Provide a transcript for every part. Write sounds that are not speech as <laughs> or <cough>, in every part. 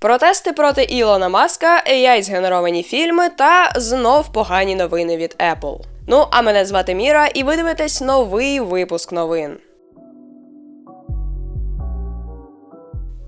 Протести проти Ілона Маска, AI згенеровані фільми та знов погані новини від Apple. Ну, а мене звати Міра, і ви дивитесь новий випуск новин.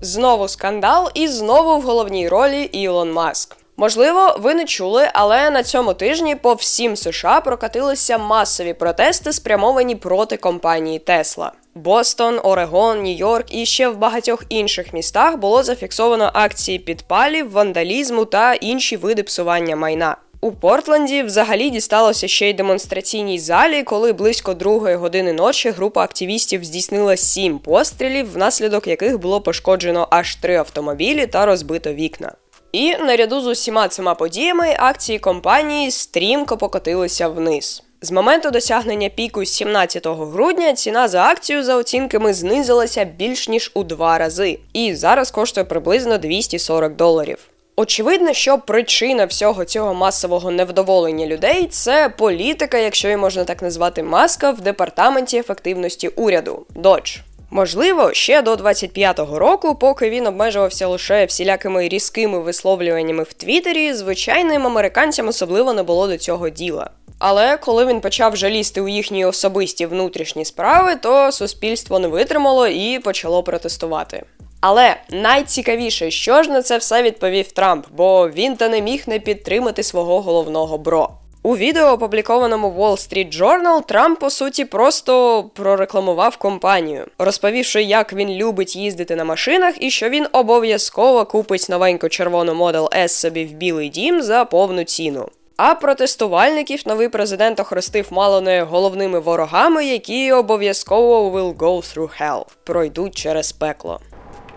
Знову скандал і знову в головній ролі Ілон Маск. Можливо, ви не чули, але на цьому тижні по всім США прокатилися масові протести, спрямовані проти компанії Тесла. Бостон, Орегон, Нью-Йорк і ще в багатьох інших містах було зафіксовано акції підпалів, вандалізму та інші види псування майна. У Портленді взагалі дісталося ще й демонстраційній залі, коли близько другої години ночі група активістів здійснила сім пострілів, внаслідок яких було пошкоджено аж три автомобілі та розбито вікна. І наряду з усіма цими подіями акції компанії стрімко покотилися вниз. З моменту досягнення піку 17 грудня ціна за акцію за оцінками знизилася більш ніж у два рази, і зараз коштує приблизно 240 доларів. Очевидно, що причина всього цього масового невдоволення людей це політика, якщо її можна так назвати, маска в департаменті ефективності уряду Додж. Можливо, ще до 25-го року, поки він обмежувався лише всілякими різкими висловлюваннями в Твіттері, звичайним американцям особливо не було до цього діла. Але коли він почав жалісти у їхні особисті внутрішні справи, то суспільство не витримало і почало протестувати. Але найцікавіше, що ж на це все відповів Трамп, бо він та не міг не підтримати свого головного бро. У відео, опублікованому Wall Street Journal, Трамп по суті просто прорекламував компанію, розповівши, як він любить їздити на машинах і що він обов'язково купить новеньку червону Model S собі в білий дім за повну ціну. А протестувальників новий президент охрестив мало не головними ворогами, які обов'язково will go through hell, пройдуть через пекло.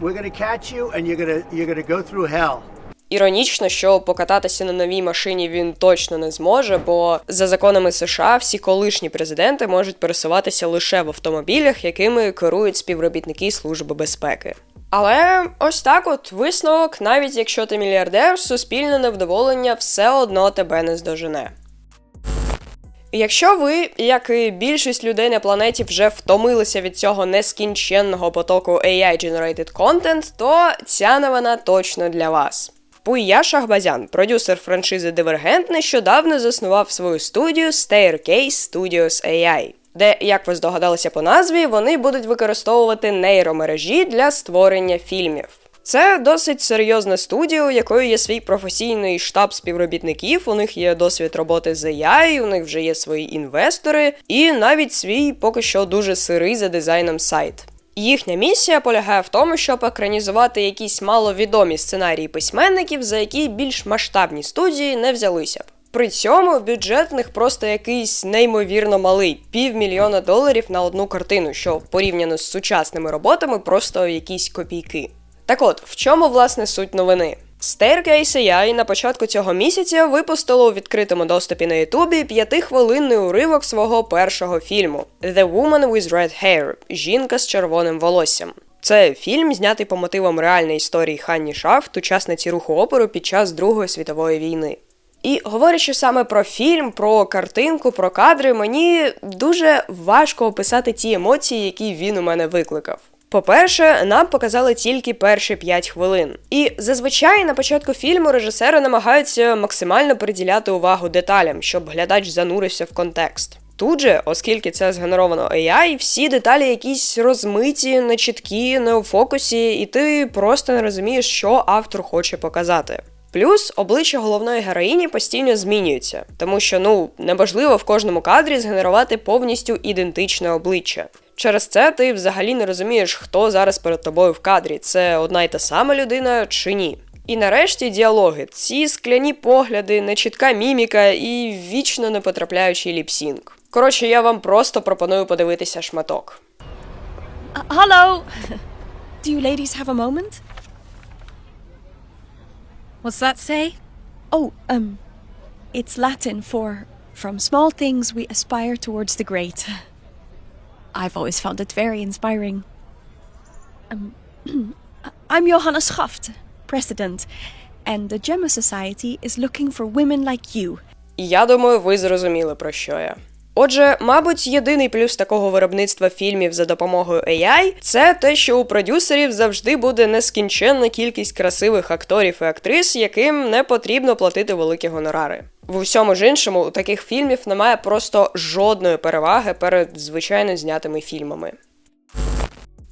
We're gonna catch you and you're gonna you're gonna go through hell. Іронічно, що покататися на новій машині він точно не зможе, бо за законами США всі колишні президенти можуть пересуватися лише в автомобілях, якими керують співробітники Служби безпеки. Але ось так от висновок, навіть якщо ти мільярдер, суспільне невдоволення все одно тебе не здожене. Якщо ви, як і більшість людей на планеті, вже втомилися від цього нескінченного потоку AI-generated content, то ця новина точно для вас. Пуя Шахбазян, продюсер франшизи Дивергент, нещодавно заснував свою студію Staircase Studios AI, де, як ви здогадалися по назві, вони будуть використовувати нейромережі для створення фільмів. Це досить серйозна студія, у якої є свій професійний штаб співробітників, у них є досвід роботи з AI, у них вже є свої інвестори, і навіть свій поки що дуже сирий за дизайном сайт. Їхня місія полягає в тому, щоб екранізувати якісь маловідомі сценарії письменників, за які більш масштабні студії не взялися б. При цьому в них просто якийсь неймовірно малий півмільйона доларів на одну картину, що порівняно з сучасними роботами просто якісь копійки. Так от, в чому власне суть новини? Staircase AI на початку цього місяця випустило у відкритому доступі на Ютубі п'ятихвилинний уривок свого першого фільму The Woman with Red Hair Жінка з червоним волоссям. Це фільм, знятий по мотивам реальної історії Ханні Шафт, учасниці руху опору під час Другої світової війни. І говорячи саме про фільм, про картинку, про кадри, мені дуже важко описати ті емоції, які він у мене викликав. По-перше, нам показали тільки перші 5 хвилин. І зазвичай на початку фільму режисери намагаються максимально приділяти увагу деталям, щоб глядач занурився в контекст. Тут же, оскільки це згенеровано AI, всі деталі якісь розмиті, нечіткі, не у фокусі, і ти просто не розумієш, що автор хоче показати. Плюс обличчя головної героїні постійно змінюється, тому що ну неможливо в кожному кадрі згенерувати повністю ідентичне обличчя. Через це ти взагалі не розумієш, хто зараз перед тобою в кадрі, це одна й та сама людина чи ні. І нарешті діалоги, ці скляні погляди, нечітка міміка і вічно не потрапляючий ліпсінг. Коротше, я вам просто пропоную подивитися шматок. Uh, hello! Do you ladies have a moment? What's that say? Oh, um, it's Latin for from small things we aspire towards the great. <laughs> I've always found it very inspiring. Um, <clears throat> I'm Johanna Schaft, president, and the Gemma Society is looking for women like you. І я думаю, ви зрозуміли про що я. Отже, мабуть, єдиний плюс такого виробництва фільмів за допомогою AI – це те, що у продюсерів завжди буде нескінченна кількість красивих акторів і актрис, яким не потрібно платити великі гонорари. В усьому ж іншому у таких фільмів немає просто жодної переваги перед звичайно знятими фільмами.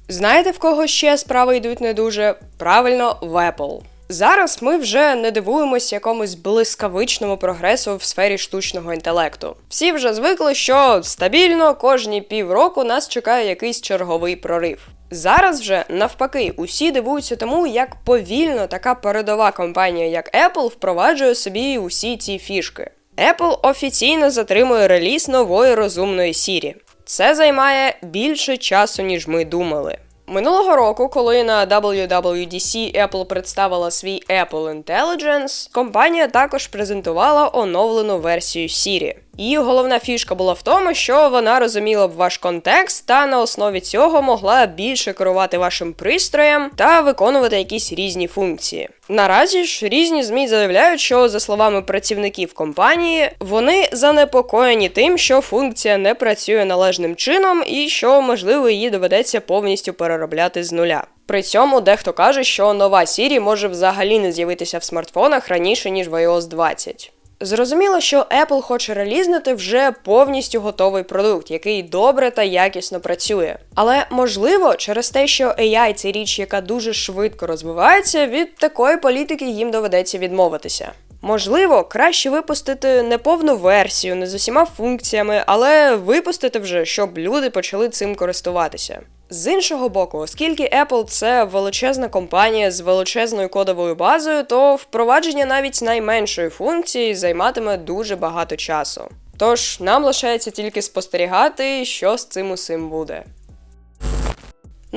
Знаєте, в кого ще справи йдуть не дуже? Правильно, в Apple. Зараз ми вже не дивуємось якомусь блискавичному прогресу в сфері штучного інтелекту. Всі вже звикли, що стабільно кожні півроку нас чекає якийсь черговий прорив. Зараз вже навпаки, усі дивуються тому, як повільно така передова компанія, як Apple, впроваджує собі усі ці фішки. Apple офіційно затримує реліз нової розумної Siri. Це займає більше часу, ніж ми думали. Минулого року, коли на WWDC Apple представила свій Apple Intelligence, компанія також презентувала оновлену версію Siri. Її головна фішка була в тому, що вона розуміла б ваш контекст та на основі цього могла більше керувати вашим пристроєм та виконувати якісь різні функції. Наразі ж різні ЗМІ заявляють, що за словами працівників компанії, вони занепокоєні тим, що функція не працює належним чином і що можливо її доведеться повністю переробляти з нуля. При цьому дехто каже, що нова Siri може взагалі не з'явитися в смартфонах раніше ніж в iOS 20. Зрозуміло, що Apple хоче релізнити вже повністю готовий продукт, який добре та якісно працює. Але можливо, через те, що AI це річ, яка дуже швидко розвивається, від такої політики їм доведеться відмовитися. Можливо, краще випустити не повну версію, не з усіма функціями, але випустити вже, щоб люди почали цим користуватися. З іншого боку, оскільки Apple це величезна компанія з величезною кодовою базою, то впровадження навіть найменшої функції займатиме дуже багато часу. Тож нам лишається тільки спостерігати, що з цим усім буде.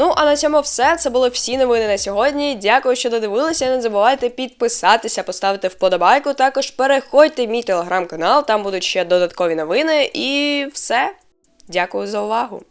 Ну, а на цьому все. Це були всі новини на сьогодні. Дякую, що додивилися. Не забувайте підписатися, поставити вподобайку. Також переходьте в мій телеграм-канал, там будуть ще додаткові новини. І все. Дякую за увагу!